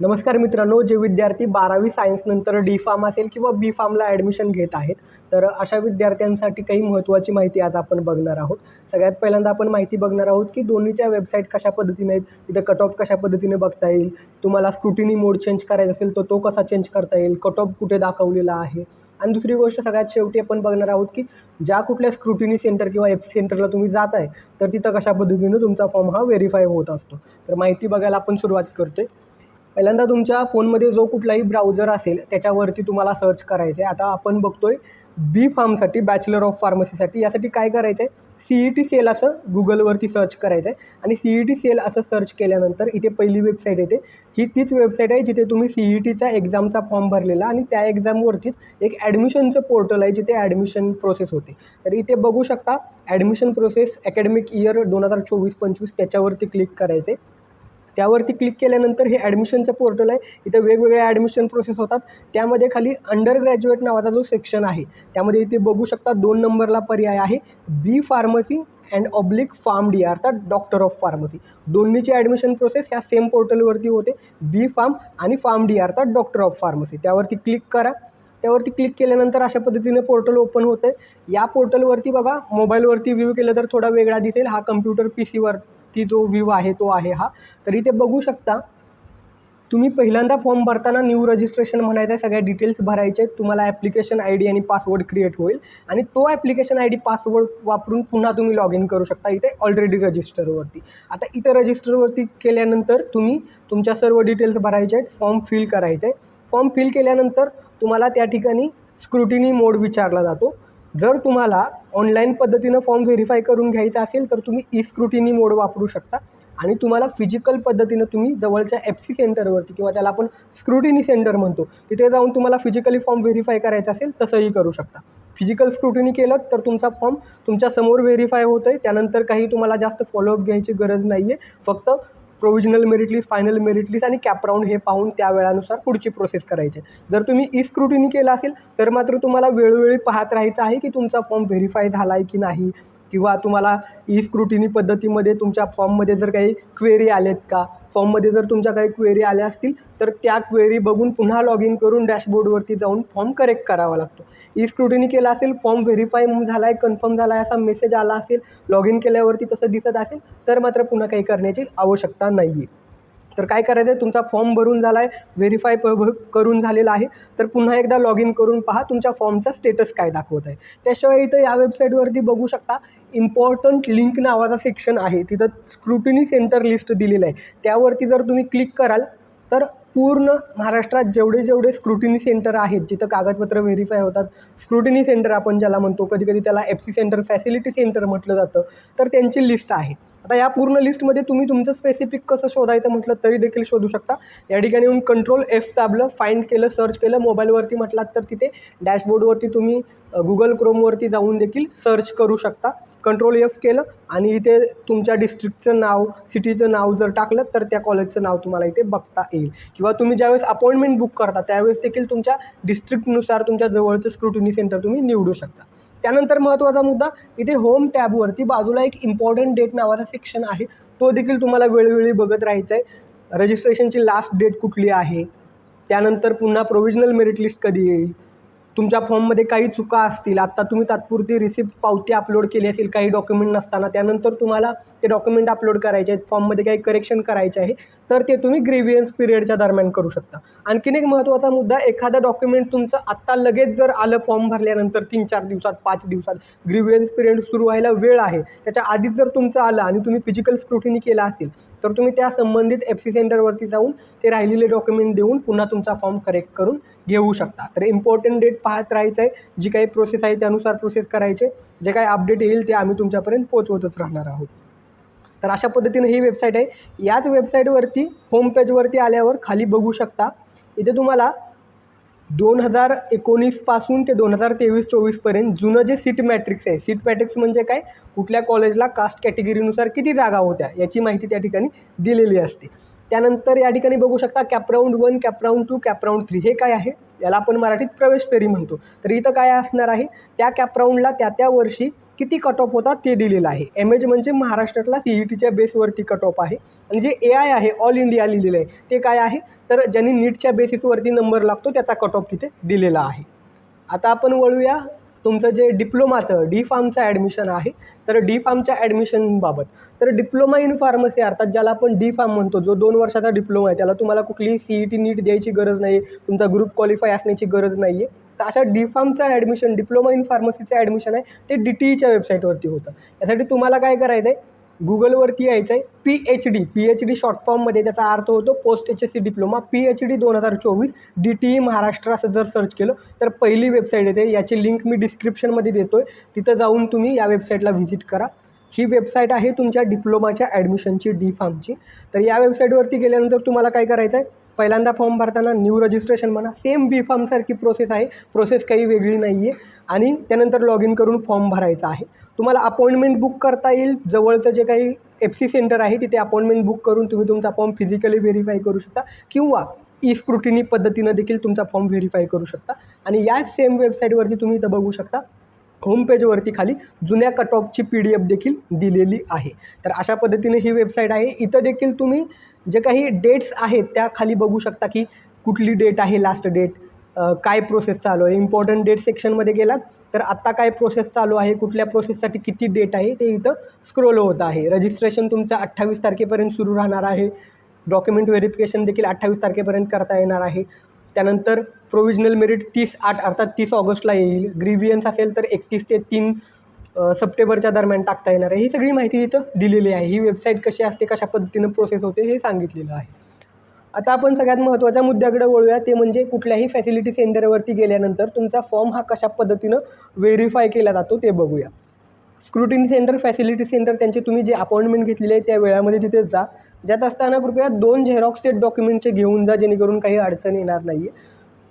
नमस्कार मित्रांनो जे विद्यार्थी बारावी सायन्सनंतर डी फार्म असेल किंवा बी फार्मला ॲडमिशन घेत आहेत तर अशा विद्यार्थ्यांसाठी काही महत्त्वाची माहिती आज आपण बघणार आहोत. सगळ्यात पहिल्यांदा आपण माहिती बघणार आहोत की दोन्हीच्या वेबसाईट कशा पद्धतीने आहेत तिथं कट ऑफ कशा पद्धतीने बघता येईल तुम्हाला स्क्रुटिनी मोड चेंज करायचा असेल तर तो कसा चेंज करता येईल कट ऑफ कुठे दाखवलेला आहे? आणि दुसरी गोष्ट सगळ्यात शेवटी आपण बघणार आहोत की ज्या कुठल्या स्क्रुटिनी सेंटर किंवा एफ सेंटरला तुम्ही जात आहे तर तिथं कशा पद्धतीनं तुमचा फॉर्म हा व्हेरीफाय होत असतो. तर माहिती बघायला आपण सुरुवात करतोय. पहिल्यांदा तुमच्या फोनमध्ये जो कुठलाही ब्राउझर असेल त्याच्यावरती तुम्हाला सर्च करायचं आहे आता आपण बघतोय बी फार्मसाठी बॅचलर ऑफ फार्मसीसाठी यासाठी काय करायचं आहे सी ई टी सेल असं गुगलवरती सर्च करायचं आहे आणि सी ई टी सेल असं सर्च केल्यानंतर इथे पहिली वेबसाईट येते. ही तीच वेबसाईट आहे जिथे तुम्ही सी ई टीचा एक्झामचा फॉर्म भरलेला आणि त्या एक्झामवरतीच एक ॲडमिशनचं पोर्टल आहे जिथे ॲडमिशन प्रोसेस होते. तर इथे बघू शकता ॲडमिशन प्रोसेस अकॅडमिक इयर दोन हजार चोवीस पंचवीस त्याच्यावरती क्लिक करायचे त्यावरती क्लिक केल्यानंतर हे ॲडमिशनचं पोर्टल आहे. इथं वेगवेगळ्या ॲडमिशन प्रोसेस होतात. त्यामध्ये खाली अंडर ग्रॅज्युएट नावाचा जो सेक्शन आहे त्यामध्ये इथे बघू शकता दोन नंबरला पर्याय आहे. B pharmacy and oblique pharm D अर्थात डॉक्टर ऑफ फार्मसी दोन्हीची ॲडमिशन प्रोसेस ह्या सेम पोर्टलवरती होते. बी फार्म आणि फार्म डी अर्थात डॉक्टर ऑफ फार्मसी त्यावरती क्लिक करा. त्यावरती क्लिक केल्यानंतर अशा पद्धतीने पोर्टल ओपन होतं आहे या पोर्टलवरती बघा मोबाईलवरती व्ह्यू केलं तर थोडा वेगळा दिसेल. हा कम्प्युटर पी सीवर ती जो व्ह्यू आहे तो आहे हा. तर इथे बघू शकता. तुम्ही पहिल्यांदा फॉर्म भरताना न्यू रजिस्ट्रेशन म्हणायचं आहे सगळ्या डिटेल्स भरायचे आहेत. तुम्हाला ॲप्लिकेशन आय डी आणि पासवर्ड क्रिएट होईल. आणि तो ॲप्लिकेशन आय डी पासवर्ड वापरून पुन्हा तुम्ही लॉग इन करू शकता इथे ऑलरेडी रजिस्टरवरती आता इथे रजिस्टरवरती केल्यानंतर तुम्ही तुमच्या सर्व डिटेल्स भरायचे आहेत. फॉर्म फिल करायचे. आहे फॉर्म फिल केल्यानंतर तुम्हाला त्या ठिकाणी स्क्रुटिनी मोड विचारला जातो. जर तुम्हाला ऑनलाईन पद्धतीनं फॉर्म व्हेरीफाय करून घ्यायचा असेल तर तुम्ही ई स्क्रुटिनी मोड वापरू शकता. आणि तुम्हाला फिजिकल पद्धतीनं तुम्ही जवळच्या एफ सी सेंटरवरती किंवा त्याला आपण स्क्रुटिनी सेंटर म्हणतो तिथे जाऊन तुम्हाला फिजिकली फॉर्म व्हेरीफाय करायचा असेल तसंही करू शकता. फिजिकल स्क्रुटिनी केलं तर तुमचा फॉर्म तुमच्यासमोर व्हेरीफाय होतं आहे त्यानंतर काही तुम्हाला जास्त फॉलोअप घ्यायची गरज नाही आहे फक्त provisional merit list final merit list आणि कॅपराऊंड हे पाहून त्या वेळानुसार पुढची प्रोसेस करायची. जर तुम्ही e ई स्क्रुटिनी केला असेल तर मात्र तुम्हाला वेळोवेळी पाहत राहायचं आहे की तुमचा फॉर्म व्हेरीफाय झाला आहे की नाही किंवा तुम्हाला e ई स्क्रुटिनी पद्धतीमध्ये तुमच्या फॉर्ममध्ये जर काही क्वेरी आलेत का? फॉर्ममध्ये जर तुमच्या काही क्वेरी आल्या असतील तर त्या क्वेरी बघून पुन्हा लॉग इन करून डॅशबोर्डवरती जाऊन फॉर्म करेक्ट करावा लागतो. ई स्क्रुटिनी केला असेल फॉर्म व्हेरीफाय झाला आहे कन्फर्म झाला आहे असा मेसेज आला असेल लॉग इन केल्यावरती तसं दिसत असेल तर मात्र पुन्हा काही करण्याची आवश्यकता नाही आहे तर काय करायचं आहे तुमचा फॉर्म भरून झाला आहे व्हेरीफाय प करून झालेला आहे तर पुन्हा एकदा लॉग इन करून पहा तुमच्या फॉर्मचा स्टेटस काय दाखवत आहे. त्याशिवाय इथं या वेबसाईटवरती बघू शकता इम्पॉर्टंट लिंक नावाचा सेक्शन आहे. तिथं स्क्रुटिनी सेंटर लिस्ट दिलेलं आहे. त्यावरती जर तुम्ही क्लिक कराल तर पूर्ण महाराष्ट्रात जेवढे जेवढे स्क्रुटिनी सेंटर आहेत जिथं कागदपत्र व्हेरीफाय होतात स्क्रुटिनी सेंटर आपण ज्याला म्हणतो कधी कधी त्याला F C centre facility centre म्हटलं जातं तर त्यांची लिस्ट आहे. आता या पूर्ण लिस्टमध्ये तुम्ही तुमचं स्पेसिफिक कसं शोधायचं म्हटलं तरी देखील शोधू शकता. या ठिकाणी येऊन कंट्रोल एफ दाबलं फाईंड केलं सर्च केलं मोबाईलवरती म्हटलात तर तिथे डॅशबोर्डवरती तुम्ही गुगल क्रोमवरती जाऊन देखील सर्च करू शकता. कंट्रोल एफ केलं आणि इथे तुमच्या डिस्ट्रिक्टचं नाव सिटीचं नाव जर टाकलं तर त्या कॉलेजचं नाव तुम्हाला इथे बघता येईल. किंवा तुम्ही ज्यावेळेस अपॉइंटमेंट बुक करता त्यावेळेस देखील तुमच्या डिस्ट्रिक्टनुसार तुमच्या जवळचं स्क्रुटिनी सेंटर तुम्ही निवडू शकता. त्यानंतर महत्त्वाचा मुद्दा इथे होम टॅबवरती बाजूला एक इम्पॉर्टंट डेट नावाचा सेक्शन आहे. तो देखील तुम्हाला वेळोवेळी बघत राहायचा आहे रजिस्ट्रेशनची लास्ट डेट कुठली आहे? त्यानंतर पुन्हा प्रोविजनल मेरिट लिस्ट कधी येईल? तुमच्या फॉर्ममध्ये काही चुका असतील आत्ता तुम्ही तात्पुरती रिसिप्ट पावती अपलोड केली असेल काही डॉक्युमेंट नसताना त्यानंतर तुम्हाला ते डॉक्युमेंट अपलोड करायचे आहेत फॉर्ममध्ये काही करेक्शन करायचे आहे तर ते तुम्ही ग्रेव्हियन्स पिरियडच्या दरम्यान करू शकता. आणखीन एक महत्त्वाचा मुद्दा एखादा डॉक्युमेंट तुमचं आत्ता लगेच जर आलं फॉर्म भरल्यानंतर तीन चार दिवसात पाच दिवसात ग्रेव्हियन्स पिरियड सुरू व्हायला वेळ आहे त्याच्या आधीच जर तुमचं आलं आणि तुम्ही फिजिकल स्क्रुटिनी केला असेल तर तुम्ही त्या संबंधित एफ सी सेंटरवरती जाऊन ते राहिलेले डॉक्युमेंट देऊन पुन्हा तुमचा फॉर्म करेक्ट करून घेऊ शकता. तर इम्पॉर्टंट डेट पाहत राहायचं आहे जी काही प्रोसेस आहे त्यानुसार प्रोसेस करायचे. जे काही अपडेट येईल ते आम्ही तुमच्यापर्यंत पोचवतच राहणार आहोत. तर अशा पद्धतीने ही वेबसाईट आहे. याच वेबसाईटवरती होम पेजवरती आल्यावर खाली बघू शकता. इथे तुम्हाला दोन हजार एकोणीसपासून ते दोन हजार तेवीस चोवीसपर्यंत जुनं जे सीट मॅट्रिक्स आहे. सीट मॅट्रिक्स म्हणजे काय? कुठल्या कॉलेजला कास्ट कॅटेगरीनुसार किती जागा होत्या याची माहिती त्या ठिकाणी दिलेली असते. त्यानंतर या ठिकाणी बघू शकता compound one compound two compound three हे काय आहे? याला आपण मराठीत प्रवेश फेरी म्हणतो. तर इथं काय असणार आहे? त्या कॅपराऊंडला त्या त्या वर्षी किती कट ऑफ होता ते दिलेलं आहे. एम एच म्हणजे महाराष्ट्रातला सी ई टीच्या बेसवरती कट ऑफ आहे. आणि जे ए आय आहे ऑल इंडिया लिहिलेलं आहे ते काय आहे? तर ज्यांनी नीटच्या बेसिसवरती नंबर लागतो त्याचा कट ऑफ तिथे दिलेला आहे. आता आपण वळूया तुमचं जे डिप्लोमाचं डी फार्मचं ॲडमिशन आहे तर डी फार्मच्या ॲडमिशनबाबत. तर डिप्लोमा इन फार्मसी अर्थात ज्याला आपण डी फार्म म्हणतो जो दोन वर्षाचा डिप्लोमा आहे त्याला तुम्हाला कुठली सी ई टी नीट द्यायची गरज नाही तुमचा ग्रुप क्वालिफाय असण्याची गरज नाही आहे तर अशा डी फार्मचं ॲडमिशन डिप्लोमा इन फार्मसीचं ॲडमिशन आहे ते डी टी ईच्या वेबसाईटवरती होतं. यासाठी तुम्हाला काय करायचं आहे गुगलवरती यायचं आहे P H D P H D short फॉर्ममध्ये त्याचा अर्थ होतो post H S C diploma P H D दोन हजार चोवीस डी टी ई महाराष्ट्र असं जर सर्च केलं तर पहिली वेबसाईट येते. याची लिंक मी डिस्क्रिप्शनमध्ये देतो आहे तिथं जाऊन तुम्ही या वेबसाईटला व्हिजिट करा. ही वेबसाईट आहे तुमच्या डिप्लोमाच्या ॲडमिशनची डी फार्मची तर या वेबसाईटवरती गेल्यानंतर तुम्हाला काय करायचं आहे पहिल्यांदा फॉर्म भरताना न्यू रजिस्ट्रेशन म्हणा सेम बी फॉर्मसारखी प्रोसेस आहे. प्रोसेस काही वेगळी नाही आहे आणि त्यानंतर लॉग इन करून फॉर्म भरायचा आहे. तुम्हाला अपॉइंटमेंट बुक करता येईल. जवळचं जे काही एफ सी सेंटर आहे तिथे अपॉइंटमेंट बुक करून तुम्ही तुमचा फॉर्म फिजिकली व्हेरीफाय करू शकता. किंवा ई स्क्रुटिनी पद्धतीनं देखील तुमचा फॉर्म व्हेरीफाय करू शकता. आणि याच सेम वेबसाईटवरती तुम्ही इथं बघू शकता. होमपेजवरती खाली जुन्या कट ऑफची पी डी एफ देखील दिलेली आहे. तर अशा पद्धतीने ही वेबसाईट आहे. इथं देखील तुम्ही जे काही डेट्स आहेत त्या खाली बघू शकता की कुठली डेट आहे लास्ट डेट काय प्रोसेस चालू आहे. इम्पॉर्टंट डेट सेक्शनमध्ये गेलात तर आत्ता काय प्रोसेस चालू आहे कुठल्या प्रोसेससाठी किती डेट आहे ते इथं स्क्रोल होत आहे. रजिस्ट्रेशन तुमचं अठ्ठावीस तारखेपर्यंत सुरू राहणार आहे. डॉक्युमेंट व्हेरिफिकेशन देखील अठ्ठावीस तारखेपर्यंत करता येणार आहे. त्यानंतर प्रोविजनल मेरिट तीस आठ अर्थात तीस ऑगस्टला येईल. ग्रीवियन्स असेल तर एकतीस ते तीन सप्टेंबरच्या दरम्यान टाकता येणार आहे. ही सगळी माहिती इथं दिलेली आहे. ही वेबसाईट कशी असते कशा पद्धतीनं प्रोसेस होते हे सांगितलेलं आहे. आता आपण सगळ्यात महत्त्वाच्या मुद्द्याकडे वळूया. ते म्हणजे कुठल्याही फॅसिलिटी सेंटरवरती गेल्यानंतर तुमचा फॉर्म हा कशा पद्धतीनं व्हेरीफाय केला जातो ते बघूया. स्क्रुटिनी सेंटर फॅसिलिटी सेंटर त्यांचे तुम्ही जे अपॉइंटमेंट घेतलेले आहे त्या वेळामध्ये तिथे जा. ज्यात असताना कृपया दोन झेरॉक्स सेट डॉक्युमेंटचे घेऊन जा जेणेकरून काही अडचण येणार नाही आहे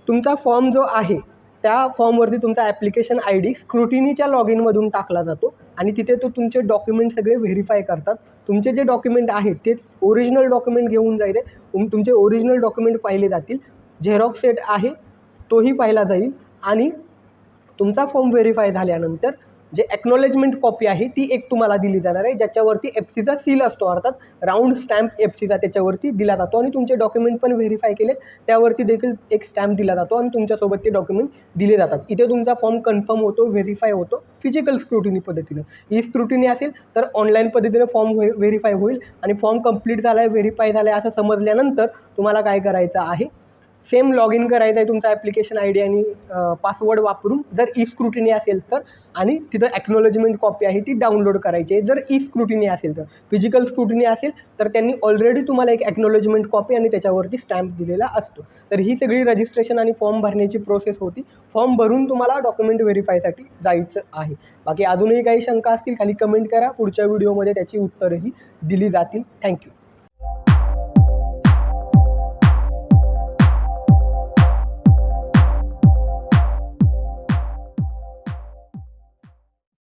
तुमचा फॉर्म जो आहे त्या फॉर्मवरती तुमचा ॲप्लिकेशन आय डी स्क्रुटिनीच्या लॉग इनमधून टाकला जातो आणि तिथे तो तुमचे डॉक्युमेंट सगळे व्हेरीफाय करतात. तुमचे जे डॉक्युमेंट आहेत ते ओरिजिनल डॉक्युमेंट घेऊन जाईल. तुमचे ओरिजिनल डॉक्युमेंट पाहिले जातील. झेरॉक्स सेट आहे तोही पाहिला जाईल. आणि तुमचा फॉर्म व्हेरीफाय झाल्यानंतर जे एक्नॉलेजमेंट कॉपी आहे ती एक तुम्हाला दिली जाणार आहे ज्याच्यावरती एफ सीचा सील असतो अर्थात राऊंड स्टॅम्प एफ सीचा त्याच्यावरती दिला जातो आणि तुमचे डॉक्युमेंट पण व्हेरीफाय केले त्यावरती देखील एक स्टॅम्प दिला जातो आणि तुमच्यासोबत ते डॉक्युमेंट दिले जातात. इथे तुमचा फॉर्म कन्फर्म होतो व्हेरीफाय होतो फिजिकल स्क्रुटिनी पद्धतीनं. ही स्क्रुटिनी असेल तर ऑनलाईन पद्धतीनं फॉर्म व्हे व्हेरीफाय होईल आणि फॉर्म कंप्लीट झाला आहे व्हेरीफाय झाला आहे असं समजल्यानंतर तुम्हाला काय करायचं आहे? सेम लॉग इन करायचं आहे तुमचा ॲप्लिकेशन आय डी आणि पासवर्ड वापरून. जर ई स्क्रुटिनी असेल तर आणि तिथं ॲक्नॉलॉजमेंट कॉपी आहे ती डाउनलोड करायची आहे. जर ई स्क्रुटिनी असेल तर फिजिकल स्क्रुटिनी असेल तर त्यांनी ऑलरेडी तुम्हाला एक ॲक्नॉलॉजमेंट कॉपी आणि त्याच्यावरती स्टॅम्प दिलेला असतो. तर ही सगळी रजिस्ट्रेशन आणि फॉर्म भरण्याची प्रोसेस होती. फॉर्म भरून तुम्हाला डॉक्युमेंट व्हेरीफायसाठी जायचं आहे. बाकी अजूनही काही शंका असतील खाली कमेंट करा. पुढच्या व्हिडिओमध्ये त्याची उत्तरंही दिली जातील. थँक्यू